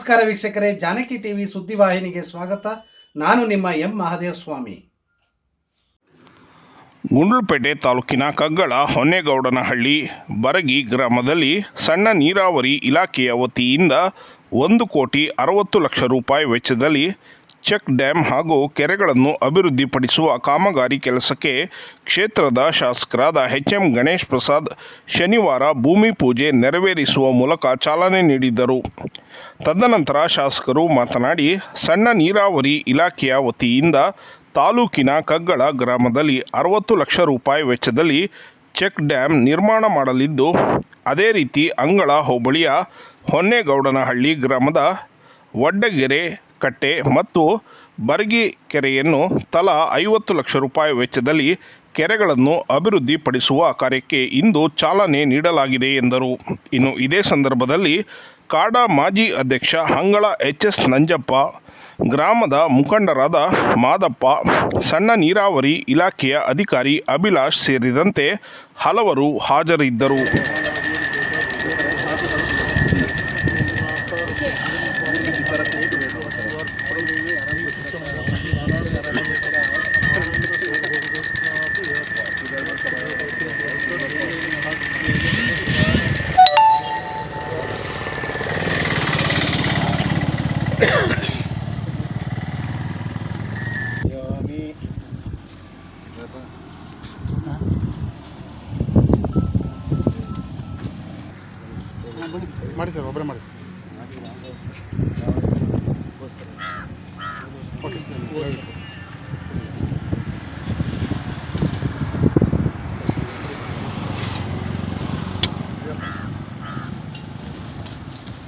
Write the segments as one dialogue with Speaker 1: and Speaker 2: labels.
Speaker 1: ನಮಸ್ಕಾರ ವೀಕ್ಷಕರೇ, ಜಾನಕಿ ಟಿವಿ ಸುದ್ದಿವಾಹಿನಿಗೆ ಸ್ವಾಗತ. ನಾನು ನಿಮ್ಮ ಎಂ ಮಹಾದೇವ ಸ್ವಾಮಿ
Speaker 2: ಗುಂಡ್ಲುಪೇಟೆ ತಾಲೂಕಿನ ಕಗ್ಗಳ, ಹೊನ್ನೇಗೌಡನಹಳ್ಳಿ, ಬರಗಿ ಗ್ರಾಮದಲ್ಲಿ ಸಣ್ಣ ನೀರಾವರಿ ಇಲಾಖೆಯ ವತಿಯಿಂದ ಒಂದು ಕೋಟಿ ಅರವತ್ತು ಲಕ್ಷ ರೂಪಾಯಿ ವೆಚ್ಚದಲ್ಲಿ ಚೆಕ್ ಡ್ಯಾಂ ಹಾಗೂ ಕೆರೆಗಳನ್ನು ಅಭಿವೃದ್ಧಿಪಡಿಸುವ ಕಾಮಗಾರಿ ಕೆಲಸಕ್ಕೆ ಕ್ಷೇತ್ರದ ಶಾಸಕರಾದ ಎಚ್ ಎಂ ಗಣೇಶ್ ಪ್ರಸಾದ್ ಶನಿವಾರ ಭೂಮಿ ಪೂಜೆ ನೆರವೇರಿಸುವ ಮೂಲಕ ಚಾಲನೆ ನೀಡಿದ್ದರು ತದನಂತರ ಶಾಸಕರು ಮಾತನಾಡಿ, ಸಣ್ಣ ನೀರಾವರಿ ಇಲಾಖೆಯ ವತಿಯಿಂದ ತಾಲೂಕಿನ ಕಗ್ಗಳ ಗ್ರಾಮದಲ್ಲಿ ಅರವತ್ತು ಲಕ್ಷ ರೂಪಾಯಿ ವೆಚ್ಚದಲ್ಲಿ ಚೆಕ್ ಡ್ಯಾಂ ನಿರ್ಮಾಣ ಮಾಡಲಿದ್ದು, ಅದೇ ರೀತಿ ಅಂಗಳ ಹೋಬಳಿಯ ಹೊನ್ನೇಗೌಡನಹಳ್ಳಿ ಗ್ರಾಮದ ವಡ್ಡಗೆರೆ ಕಟ್ಟೆ ಮತ್ತು ಬರ್ಗಿ ಕೆರೆಯನ್ನು ತಲಾ ಐವತ್ತು ಲಕ್ಷ ರೂಪಾಯಿ ವೆಚ್ಚದಲ್ಲಿ ಕೆರೆಗಳನ್ನು ಅಭಿವೃದ್ಧಿಪಡಿಸುವ ಕಾರ್ಯಕ್ಕೆ ಇಂದು ಚಾಲನೆ ನೀಡಲಾಗಿದೆ ಎಂದರು. ಇನ್ನು ಇದೇ ಸಂದರ್ಭದಲ್ಲಿ ಕಾಡಾ ಮಾಜಿ ಅಧ್ಯಕ್ಷ ಅಂಗಳ ಎಚ್ ಎಸ್ ನಂಜಪ್ಪ ಗ್ರಾಮದ ಮುಖಂಡರಾದ ಮಾದಪ್ಪ ಸಣ್ಣ ನೀರಾವರಿ ಇಲಾಖೆಯ ಅಧಿಕಾರಿ ಅಭಿಲಾಷ್ ಸೇರಿದಂತೆ ಹಲವರು ಹಾಜರಿದ್ದರು.
Speaker 3: ಮಾಡಿ ಸರ್ ಒಬ್ಬರೇ ಮಾಡಿ ಓಕೆ ಸರ್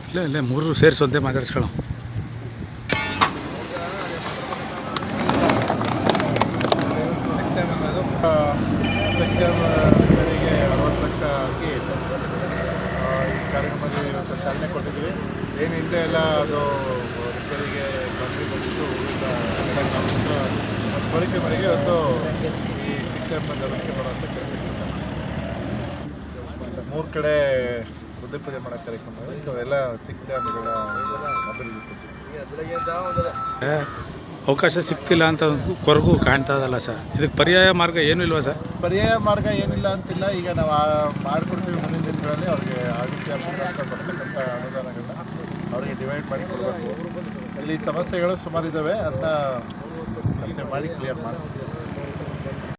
Speaker 3: ಇಲ್ಲ ಇಲ್ಲ ಮೂರು ಸೇರಿಸಿ ಒಂದೇ ಮಾತಾಡ್ಸ್ಕೊಳ್ಳೋ
Speaker 4: ಸೆಪ್ಟೆಂಬರ್ಗೆ ಅರವತ್ತು ಲಕ್ಷ ಹಾಕಿ ಆ, ಈ ಕಾರ್ಯಕ್ರಮದಲ್ಲಿ ಇವತ್ತು ಚಾಲನೆ ಕೊಟ್ಟಿದ್ವಿ ಏನು ಹಿಂದೆ ಎಲ್ಲ ಅದು ರಿಪೇರಿಗೆ ಬಂದು ಬಂದಿತ್ತು ಗ್ರಾಮಸ್ಥರ ಒಂದು ಇವತ್ತು ಈ ಚಿಕ್ಕ ಬಳಕೆ ಮಾಡುವಂಥ ಕೆಲಸ ಮೂರು ಕಡೆ ಬುದ್ಧಿ ಪೂಜೆ ಮಾಡೋ ಕಾರ್ಯಕ್ರಮ. ಸೊ ಎಲ್ಲ ಚಿಕ್ಕ ಡ್ಯಾಮ್ಗಳ ಅಭಿವೃದ್ಧಿ
Speaker 3: ಅವಕಾಶ ಸಿಗ್ತಿಲ್ಲ ಅಂತ ಕೊರಗು ಕಾಣ್ತಾ ಇದಲ್ಲ ಸರ್. ಇದಕ್ಕೆ ಪರ್ಯಾಯ ಮಾರ್ಗ ಏನೂ ಇಲ್ವಾ ಸರ್?
Speaker 4: ಪರ್ಯಾಯ ಮಾರ್ಗ ಏನಿಲ್ಲ ಅಂತಿಲ್ಲ. ಈಗ ನಾವು ಮಾಡ್ಕೊಡ್ತೀವಿ ಮುಂದಿನ ದಿನಗಳಲ್ಲಿ ಅವ್ರಿಗೆ ಆದಿತ್ಯ ಮುಖಾಂತರ ಬರ್ತಕ್ಕಂಥ ಅನುದಾನಗಳನ್ನ ಅವರಿಗೆ ಡಿವೈಡ್ ಮಾಡಿ ಕೊಡಬೇಕು. ಇಲ್ಲಿ ಸಮಸ್ಯೆಗಳು ಸುಮಾರು ಇದ್ದಾವೆ ಅದನ್ನ ಮಾಡಿ ಕ್ಲಿಯರ್ ಮಾಡ್ತೀವಿ.